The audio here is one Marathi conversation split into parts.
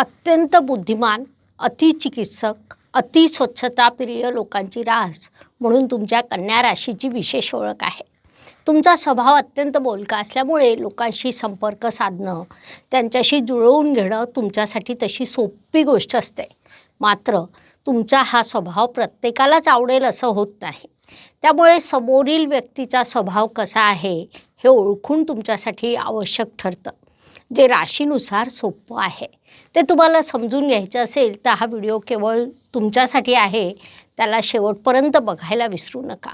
अत्यंत बुद्धिमान अतिचिकित्सक अतिस्वच्छताप्रिय लोकांची रास म्हणून तुमच्या कन्या राशीची विशेष ओळख आहे. तुमचा स्वभाव अत्यंत बोलका असल्यामुळे लोकांशी संपर्क साधणं त्यांच्याशी जुळवून घेणं तुमच्यासाठी तशी सोपी गोष्ट असते. मात्र तुमचा हा स्वभाव प्रत्येकालाच आवडेल असं होत नाही. त्यामुळे समोरील व्यक्तीचा स्वभाव कसा आहे हे ओळखून तुमच्यासाठी आवश्यक ठरतं जे राशीनुसार सोपं आहे. ते तुम्हाला समजून घ्यायचं असेल तर हा व्हिडिओ केवळ तुमच्यासाठी आहे. त्याला शेवटपर्यंत बघायला विसरू नका.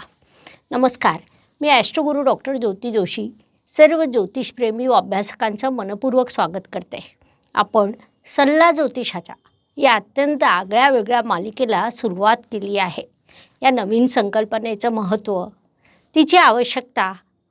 नमस्कार. मी ॲस्ट्रोगुरू डॉक्टर ज्योती जोशी सर्व ज्योतिषप्रेमी व अभ्यासकांचं मनपूर्वक स्वागत करते. आपण सल्ला ज्योतिषाच्या या अत्यंत आगळ्या वेगळ्या मालिकेला सुरुवात केली आहे. या नवीन संकल्पनेचं महत्त्व तिची आवश्यकता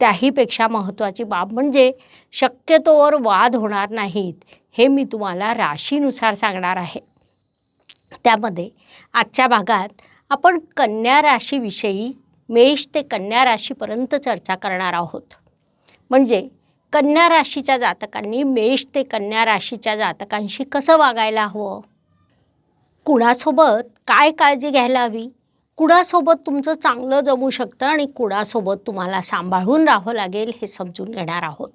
त्याहीपेक्षा महत्त्वाची बाब म्हणजे शक्यतोवर वाद होणार नाहीत हे मी तुम्हाला राशीनुसार सांगणार आहे. त्यामध्ये आजच्या भागात आपण कन्या राशीविषयी मेष ते कन्या राशीपर्यंत चर्चा करणार आहोत. म्हणजे कन्या राशीच्या जातकांनी मेष ते कन्या राशीच्या जातकांशी कसं वागायला हवं? कुणासोबत काय काळजी घ्यायला हवी? कुडासोबत तुमचं चांगलं जमू शकतं आणि कुडासोबत तुम्हाला सांभाळून राहावं लागेल हे समजून घेणार आहोत.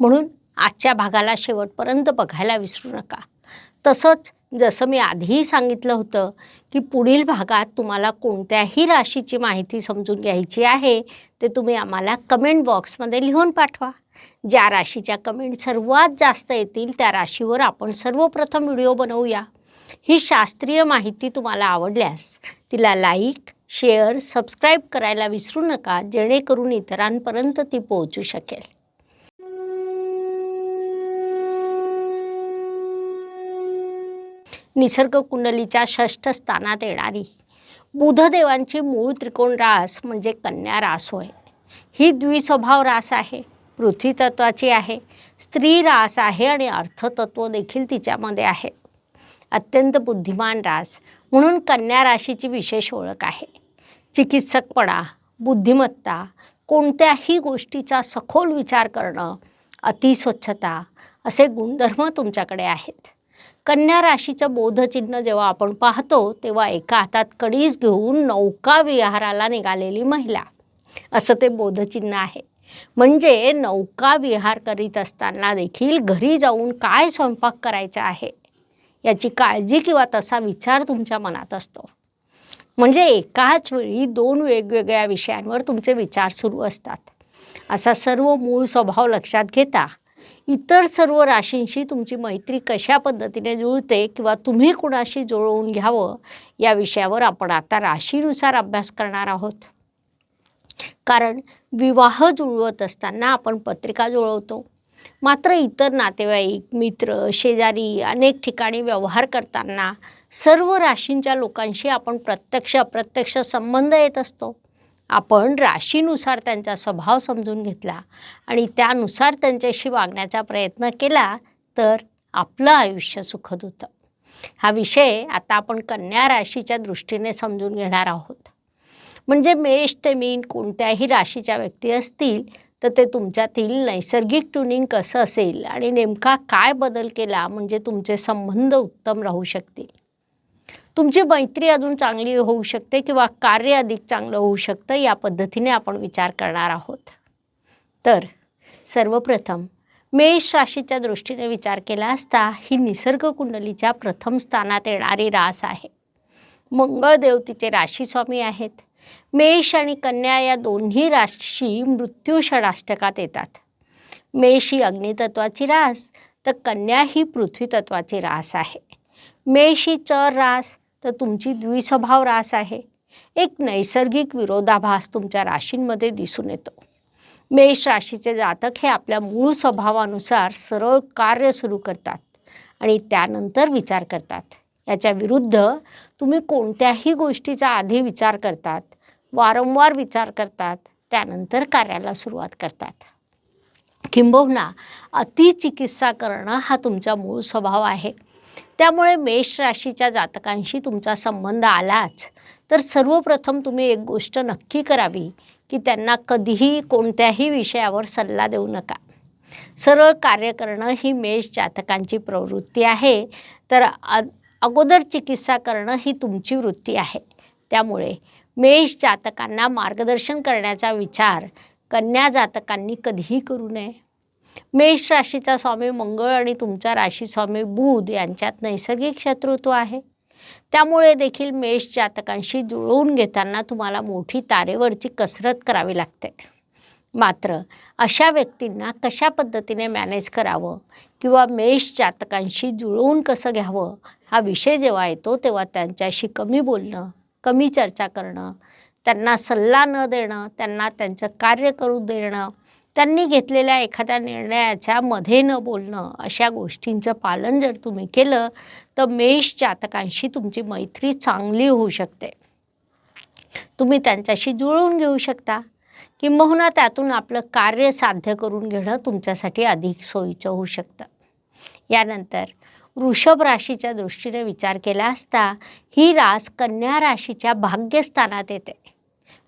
म्हणून आजच्या भागाला शेवटपर्यंत बघायला विसरू नका. तसंच जसं मी आधीही सांगितलं होतं की पुढील भागात तुम्हाला कोणत्याही राशीची माहिती समजून घ्यायची आहे ते तुम्ही आम्हाला कमेंट बॉक्समध्ये लिहून पाठवा. ज्या राशीच्या कमेंट सर्वात जास्त येतील त्या राशीवर आपण सर्वप्रथम व्हिडिओ बनवूया. ही शास्त्रीय माहिती तुम्हाला आवडल्यास तिला लाईक शेअर सबस्क्राईब करायला विसरू नका जेणेकरून इतरांपर्यंत ती पोहोचू शकेल. निसर्ग कुंडलीच्या षष्ठ स्थानात येणारी बुधदेवांची मूळ त्रिकोण रास म्हणजे कन्या रास होय. ही द्विस्वभाव रास आहे पृथ्वी तत्वाची आहे स्त्री रास आहे आणि अर्थतत्व देखील तिच्यामध्ये आहे. अत्यंत बुद्धिमान रास म्हणून कन्या राशीची विशेष ओळख आहे. चिकित्सकपणा बुद्धिमत्ता कोणत्याही गोष्टीचा सखोल विचार करणं अतिस्वच्छता असे गुणधर्म तुमच्याकडे आहेत. कन्या राशीचं बोधचिन्ह जेव्हा आपण पाहतो तेव्हा एका हातात कडीज घेऊन नौका विहाराला निघालेली महिला. असं ते बोधचिन्ह आहे. म्हणजे नौका विहार करीत असताना देखील घरी जाऊन काय स्वयंपाक करायचा आहे? याची काळजी किंवा तसा विचार तुमच्या मनात असतो. म्हणजे एकाच वेळी दोन वेगवेगळ्या विषयांवर तुमचे विचार सुरू असतात. असा सर्व मूळ स्वभाव लक्षात घेता इतर सर्व राशींशी तुमची मैत्री कशा पद्धतीने जुळते किंवा तुम्ही कुणाशी जुळवून घ्यावं या विषयावर आपण आता राशीनुसार अभ्यास करणार आहोत. कारण विवाह जुळवत असताना आपण पत्रिका जुळवतो. मात्र इतर नातेवाईक मित्र शेजारी अनेक ठिकाणी व्यवहार करताना सर्व राशींच्या लोकांशी आपण प्रत्यक्ष अप्रत्यक्ष संबंध येत असतो. आपण राशीनुसार त्यांचा स्वभाव समजून घेतला आणि त्यानुसार त्यांच्याशी वागण्याचा प्रयत्न केला तर आपलं आयुष्य सुखद होतं. हा विषय आता आपण कन्या राशीच्या दृष्टीने समजून घेणार आहोत. म्हणजे मेष ते मीन कोणत्याही राशीच्या व्यक्ती असतील तर ते तुमच्यातील नैसर्गिक ट्युनिंग कसं असेल आणि नेमका काय बदल केला म्हणजे तुमचे संबंध उत्तम राहू शकतील? तुमची मैत्री अजून चांगली होऊ शकते किंवा कार्य अधिक चांगलं होऊ शकतं या पद्धतीने आपण विचार करणार आहोत. तर सर्वप्रथम मेष राशीच्या दृष्टीने विचार केला असता ही निसर्ग कुंडलीच्या प्रथम स्थानात येणारी रास आहे. मंगळदेव तिचे राशीस्वामी आहेत. मेष आणि कन्या या दोन्ही राशी मृत्यू षडाष्टकात येतात. मेष ही अग्नितत्वाची रास तर कन्या ही पृथ्वीतत्वाची रास आहे. मेष ही चर रास तर तुमची द्विस्वभाव रास आहे. एक नैसर्गिक विरोधाभास तुमच्या राशींमध्ये दिसून येतो. मेष राशीचे जातक हे आपल्या मूळ स्वभावानुसार सरळ कार्य सुरू करतात आणि त्यानंतर विचार करतात. याच्या विरुद्ध तुम्ही कोणत्याही गोष्टीचा आधी विचार करतात वारंवार विचार करतात त्यानंतर कार्याला सुरुवात करतात. किंबहुना अतिचिकित्सा करणं हा तुमचा मूळ स्वभाव आहे. त्यामुळे मेष राशीच्या जातकांशी तुमचा संबंध आलाच. तर सर्वप्रथम तुम्ही एक गोष्ट नक्की करावी की त्यांना कधीही कोणत्याही विषयावर सल्ला देऊ नका. सरळ कार्य करणं ही मेष जातकांची प्रवृत्ती आहे. तर अगोदर चिकित्सा करणं ही तुमची वृत्ती आहे. त्यामुळे मेष जातकांना मार्गदर्शन करण्याचा विचार कन्या जातकांनी कधीही करू नये. मेष राशीचा स्वामी मंगळ आणि तुमचा राशी स्वामी बुध यांच्यात नैसर्गिक शत्रुत्व आहे. त्यामुळे देखील मेष जातकांशी जुळवून घेताना तुम्हाला मोठी तारेवरची कसरत करावी लागते. मात्र अशा व्यक्तींना कशा पद्धतीने मॅनेज करावं किंवा मेष जातकांशी जुळवून कसं घ्यावं हा विषय जेव्हा येतो तेव्हा त्यांच्याशी कमी बोलणं कमी चर्चा करणं त्यांना सल्ला न देणं त्यांना त्यांचं कार्य करू देणं त्यांनी घेतलेल्या एखाद्या निर्णयाच्या मध्ये न बोलणं अशा गोष्टींचं पालन जर तुम्ही केलं तर मेष जातकांशी तुमची मैत्री चांगली होऊ शकते. तुम्ही त्यांच्याशी जुळवून घेऊ शकता. किंबहुना त्यातून आपलं कार्य साध्य करून घेणं तुमच्यासाठी अधिक सोयीचं होऊ शकतं. यानंतर वृषभ राशीच्या दृष्टीने विचार केला असता ही रास कन्या राशीच्या भाग्यस्थानात येते.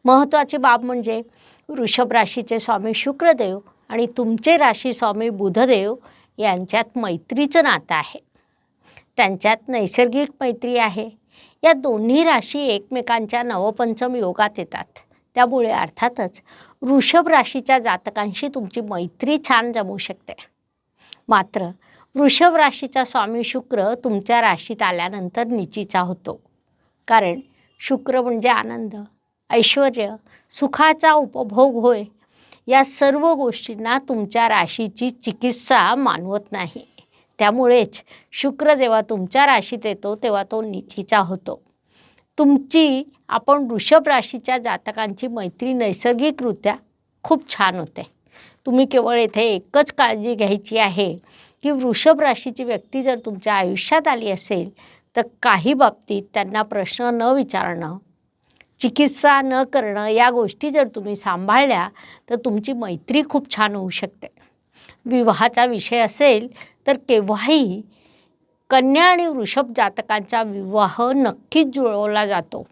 महत्त्वाची बाब म्हणजे वृषभ राशीचे स्वामी शुक्रदेव आणि तुमचे राशी स्वामी बुधदेव यांच्यात मैत्रीचं नातं आहे. त्यांच्यात नैसर्गिक मैत्री आहे. या दोन्ही राशी एकमेकांच्या नवपंचम योगात येतात. त्यामुळे अर्थातच वृषभ राशीच्या जातकांशी तुमची मैत्री छान जमू शकते. मात्र वृषभ राशीचा स्वामी शुक्र तुमच्या राशीत आल्यानंतर निचीचा होतो. कारण शुक्र म्हणजे आनंद ऐश्वर सुखाचा उपभोग होय. या सर्व गोष्टींना तुमच्या राशीची चिकित्सा मानवत नाही. त्यामुळेच शुक्र जेव्हा तुमच्या राशीत येतो तेव्हा तो निचीचा होतो. तुमची आपण वृषभ राशीच्या जातकांची मैत्री नैसर्गिकरित्या खूप छान होते. तुम्ही केवळ येथे एकच काळजी घ्यायची आहे. की वृषभ राशीची व्यक्ती जर तुमच्या आयुष्यात आली असेल तर काही बाबतीत त्यांना प्रश्न न विचारणं चिकित्सा न करणं या गोष्टी जर तुम्ही सांभाळल्या तर तुमची मैत्री खूप छान होऊ शकते. विवाहाचा विषय असेल तर केव्हाही कन्या आणि वृषभ जातकांचा विवाह नक्कीच जुळवला जातो.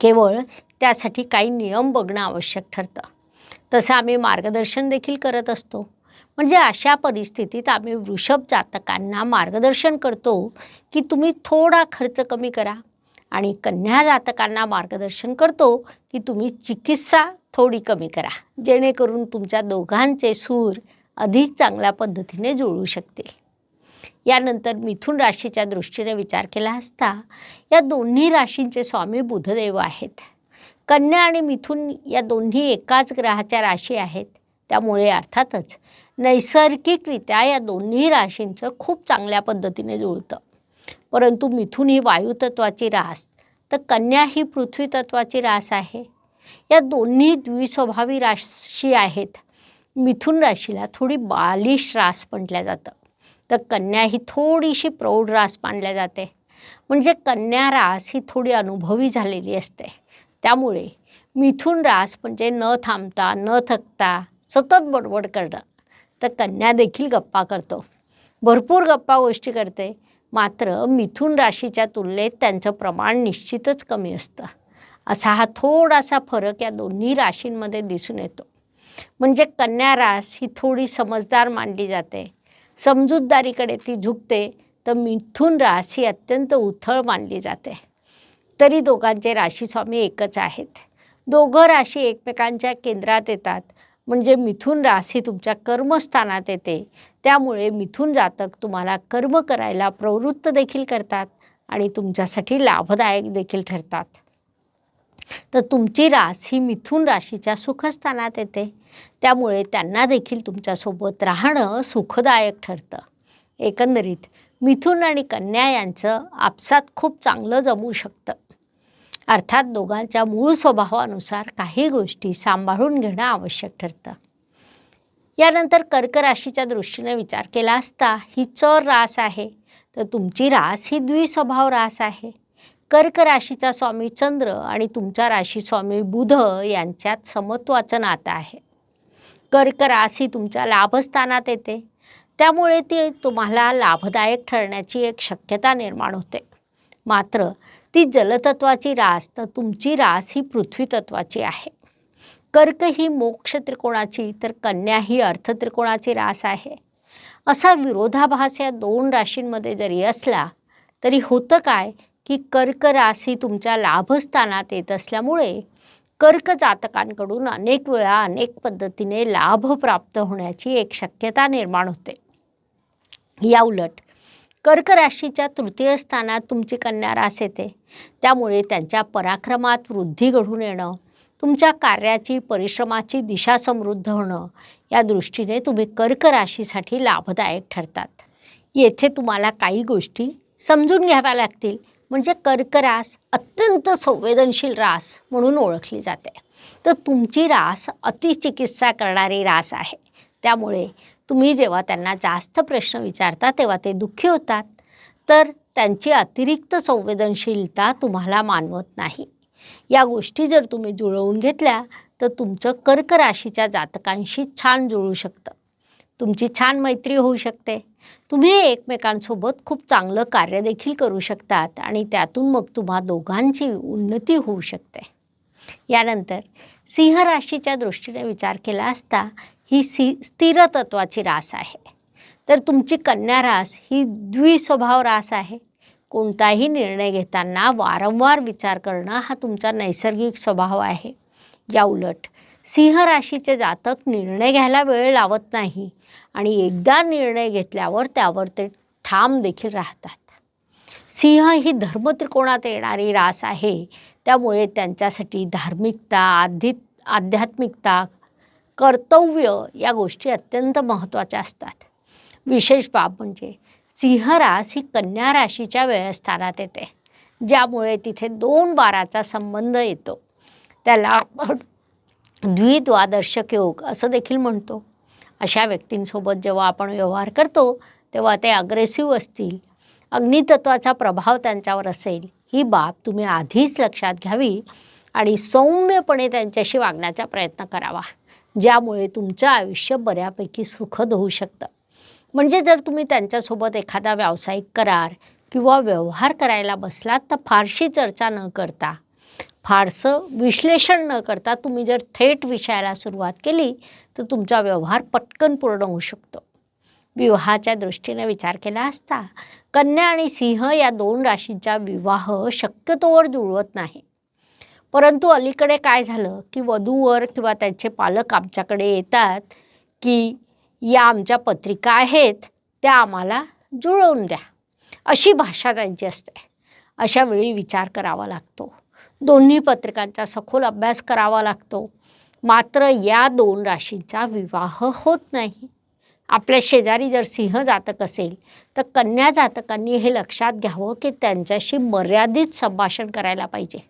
केवळ त्यासाठी काही नियम बघणं आवश्यक ठरतं. तसं आम्ही मार्गदर्शन देखील करत असतो. म्हणजे अशा परिस्थितीत आम्ही वृषभ जातकांना मार्गदर्शन करतो की तुम्ही थोडा खर्च कमी करा. आणि कन्या जातकांना मार्गदर्शन करतो की तुम्ही चिकित्सा थोडी कमी करा. जेणेकरून तुमच्या दोघांचे सूर अधिक चांगल्या पद्धतीने जुळू शकतील. यानंतर मिथुन राशीच्या दृष्टीने विचार केला असता या दोन्ही राशींचे स्वामी बुधदेव आहेत. कन्या आणि मिथुन या दोन्ही एकाच ग्रहाच्या राशी आहेत. त्यामुळे अर्थातच नैसर्गिकरित्या या दोन्ही राशींचं खूप चांगल्या पद्धतीने जुळतं. परंतु मिथुन ही वायुतत्वाची रास तर कन्या ही पृथ्वी तत्वाची रास आहे. या दोन्ही द्विस्वभावी राशी आहेत. मिथुन राशीला थोडी बालिश रास म्हटल्या जातं. तर कन्या ही थोडीशी प्रौढ रास मानल्या जाते. म्हणजे कन्या रास ही थोडी अनुभवी झालेली असते. त्यामुळे मिथुन रास म्हणजे न थांबता न थकता सतत बडबड करणं. तर कन्या देखील गप्पा करतो. भरपूर गप्पा गोष्टी करते. मात्र मिथुन राशीच्या तुलनेत त्यांचं प्रमाण निश्चितच कमी असतं. असा हा थोडासा फरक या दोन्ही राशींमध्ये दिसून येतो. म्हणजे कन्या रास ही थोडी समजदार मानली जाते. समजूतदारीकडे ती झुकते तर मिथुन रास ही अत्यंत उथळ मानली जाते. तरी दोघांचे राशीस्वामी एकच आहेत. दोघं राशी एकमेकांच्या केंद्रात येतात. म्हणजे मिथुन राशी तुमच्या कर्मस्थानात येते. त्यामुळे मिथुन जातक तुम्हाला कर्म करायला प्रवृत्त देखील करतात आणि तुमच्यासाठी लाभदायक देखील ठरतात. तर तुमची रास ही मिथुन राशीच्या सुखस्थानात येते. त्यामुळे त्यांना देखील तुमच्यासोबत राहणं सुखदायक ठरतं. एकंदरीत मिथुन आणि कन्या यांचं आपसात खूप चांगलं जमू शकतं. अर्थात दोघांच्या मूळ स्वभावानुसार काही गोष्टी सांभाळून घेणं आवश्यक ठरतं. यानंतर कर्क राशीच्या दृष्टीने विचार केला असता ही चर रास आहे. तर तुमची रास ही द्विस्वभाव रास आहे. कर्क राशीचा स्वामी चंद्र आणि तुमच्या राशी स्वामी बुध यांच्यात समत्वाचं नातं आहे. कर्क रास ही तुमच्या लाभस्थानात येते. त्यामुळे ती तुम्हाला लाभदायक ठरण्याची एक शक्यता निर्माण होते. मात्र ती जलतत्वाची रास तर तुमची रास ही पृथ्वी तत्वाची आहे. कर्क ही मोक्ष त्रिकोणाची तर कन्या ही अर्थत्रिकोणाची रास आहे. असा विरोधाभास या दोन राशींमध्ये जरी असला तरी होतं काय की कर्क राशी तुमच्या लाभस्थानात येत असल्यामुळे कर्क जातकांकडून अनेक वेळा अनेक पद्धतीने लाभ प्राप्त होण्याची एक शक्यता निर्माण होते. या उलट कर्क राशीच्या तृतीय स्थानात तुमची कन्या रास येते. त्यामुळे त्यांच्या पराक्रमात वृद्धी घडून येणं तुमच्या कार्याची परिश्रमाची दिशा समृद्ध होणं या दृष्टीने तुम्ही कर्क राशीसाठी लाभदायक ठरतात. येथे तुम्हाला काही गोष्टी समजून घ्याव्या लागतील. म्हणजे कर्क रास अत्यंत संवेदनशील रास म्हणून ओळखली जाते. तर तुमची रास अतिचिकित्सा करणारी रास आहे. त्यामुळे तुम्ही जेव्हा त्यांना जास्त प्रश्न विचारता तेव्हा ते दुःखी होतात. तर त्यांची अतिरिक्त संवेदनशीलता तुम्हाला मानवत नाही. या गोष्टी जर तुम्ही जुळवून घेतल्या तर तुमचं कर्क राशीच्या जातकांशी छान जुळू शकतं. तुमची छान मैत्री होऊ शकते. तुम्ही एकमेकांसोबत खूप चांगलं कार्य देखील करू शकतात आणि त्यातून मग तुम्हा दोघांची उन्नती होऊ शकते. यानंतर सिंह राशीच्या दृष्टीने विचार केला असता ही सी स्थिर तत्वाची रास आहे. तर तुमची कन्या रास ही द्विस्वभाव रास आहे. कोणताही निर्णय घेताना वारंवार विचार करणं हा तुमचा नैसर्गिक स्वभाव आहे. या उलट सिंह राशीचे जातक निर्णय घ्यायला वेळ लावत नाही आणि एकदा निर्णय घेतल्यावर त्यावर ते ठाम देखील राहतात. सिंह ही धर्मत्रिकोणात येणारी रास आहे. त्यामुळे त्यांच्यासाठी धार्मिकता आधी आध्यात्मिकता कर्तव्य या गोष्टी अत्यंत महत्त्वाच्या असतात. विशेष बाब म्हणजे सिंहरास ही कन्या राशीच्या वेळस्थानात येते ज्यामुळे तिथे दोन बाराचा संबंध येतो. त्याला आपण द्विद्वादर्शक योग असं देखील म्हणतो. अशा व्यक्तींसोबत जेव्हा आपण व्यवहार करतो तेव्हा ते अग्रेसिव्ह असतील अग्नितत्वाचा प्रभाव त्यांच्यावर असेल ही बाब तुम्ही आधीच लक्षात घ्यावी आणि सौम्यपणे त्यांच्याशी वागण्याचा प्रयत्न करावा. ज्यामुळे तुमचं आयुष्य बऱ्यापैकी सुखद होऊ शकतं. म्हणजे जर तुम्ही त्यांच्यासोबत एखादा व्यावसायिक करार किंवा व्यवहार करायला बसलात तर फारशी चर्चा न करता फारसं विश्लेषण न करता तुम्ही जर थेट विषयाला सुरुवात केली तर तुमचा व्यवहार पटकन पूर्ण होऊ शकतो. विवाहाच्या दृष्टीने विचार केला असता कन्या आणि सिंह या दोन राशींचा विवाह शक्यतोवर जुळवत नाही. परंतु अलीकडे काय झालं की वधूवर किंवा त्यांचे पालक आमच्याकडे येतात की या आमच्या पत्रिका आहेत त्या आम्हाला जुळवून द्या. अशी भाषा त्यांची असते. अशा वेळी विचार करावा लागतो. दोन्ही पत्रिकांचा सखोल अभ्यास करावा लागतो. मात्र या दोन राशींचा विवाह होत नाही. आपल्या शेजारी जर सिंह जातक असेल तर कन्या जातकांनी हे लक्षात घ्यावं की त्यांच्याशी मर्यादित संभाषण करायला पाहिजे.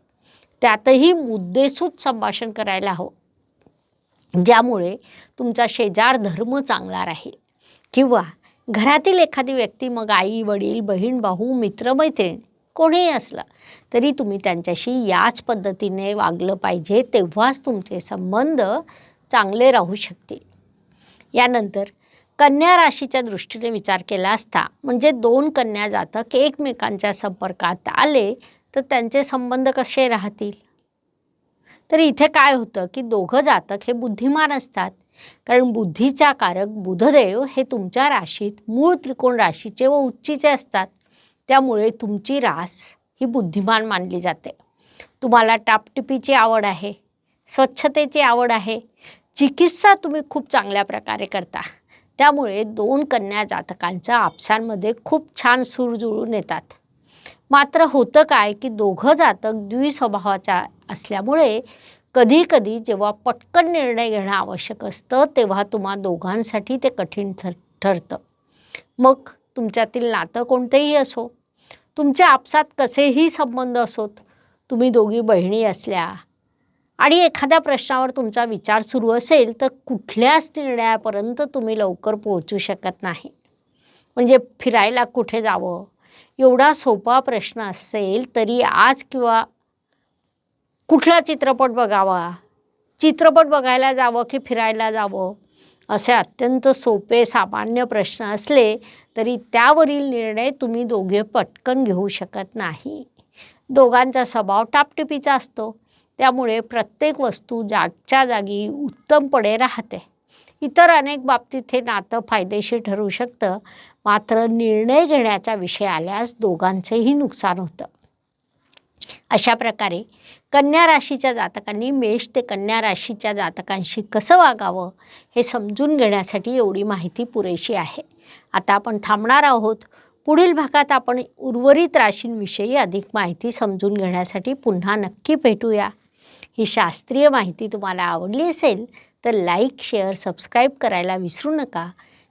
त्यातही मुद्देसूद संभाषण करायला हवं. ज्यामुळे तुमचा शेजार धर्म चांगला राहील. किंवा घरातील एखादी व्यक्ती मग आई वडील बहीण भाऊ मित्रमैत्रीण कोणीही असलं तरी तुम्ही त्यांच्याशी याच पद्धतीने वागलं पाहिजे तेव्हाच तुमचे संबंध चांगले राहू शकतील. यानंतर कन्या राशीच्या दृष्टीने विचार केला असता म्हणजे दोन कन्या जातक एकमेकांच्या संपर्कात आले तर त्यांचे संबंध कसे राहतील? तर इथे काय होतं की दोघं जातक हे बुद्धिमान असतात. कारण बुद्धीचा कारक बुधदेव हे तुमच्या राशीत मूळ त्रिकोण राशीचे व उच्चीचे असतात. त्यामुळे तुमची रास ही बुद्धिमान मानली जाते. तुम्हाला टापटिपीची आवड आहे. स्वच्छतेची आवड आहे. चिकित्सा तुम्ही खूप चांगल्या प्रकारे करता. त्यामुळे दोन कन्या जातकांच्या आपसांमध्ये खूप छान सूर जुळून येतात. मात्र होतं काय की दोघं जातक द्विस्वभावाच्या असल्यामुळे कधी कधी जेव्हा पटकन निर्णय घेणं आवश्यक असतं तेव्हा तुम्हा दोघांसाठी ते कठीण ठर ठरतं. मग तुमच्यातील नातं कोणतेही असो तुमच्या आपसात कसेही संबंध असोत तुम्ही दोघी बहिणी असल्या आणि एखाद्या प्रश्नावर तुमचा विचार सुरू असेल तर कुठल्याच निर्णयापर्यंत तुम्ही लवकर पोहोचू शकत नाही. म्हणजे फिरायला कुठे जावं? एवढा सोपा प्रश्न असेल तरी आज किंवा कुठला चित्रपट बघावा? चित्रपट बघायला जावं की फिरायला जावं? असे अत्यंत सोपे सामान्य प्रश्न असले तरी त्यावरील निर्णय तुम्ही दोघे पटकन घेऊ शकत नाही. दोघांचा स्वभाव टापटिपीचा असतो. त्यामुळे प्रत्येक वस्तू जागच्या जागी उत्तमपणे राहते. इतर अनेक बाबतीत हे नातं फायदेशीर ठरू शकतं. मात्र निर्णय घेण्याचा विषय आल्यास दोघांचंही नुकसान होतं. अशा प्रकारे कन्या राशीच्या जातकांनी मेष ते कन्या राशीच्या जातकांशी कसं वागावं हे समजून घेण्यासाठी एवढी माहिती पुरेशी आहे. आता आपण थांबणार आहोत. पुढील भागात आपण उर्वरित राशींविषयी अधिक माहिती समजून घेण्यासाठी पुन्हा नक्की भेटूया. ही शास्त्रीय माहिती तुम्हाला आवडली असेल तर लाईक शेअर सबस्क्राईब करायला विसरू नका.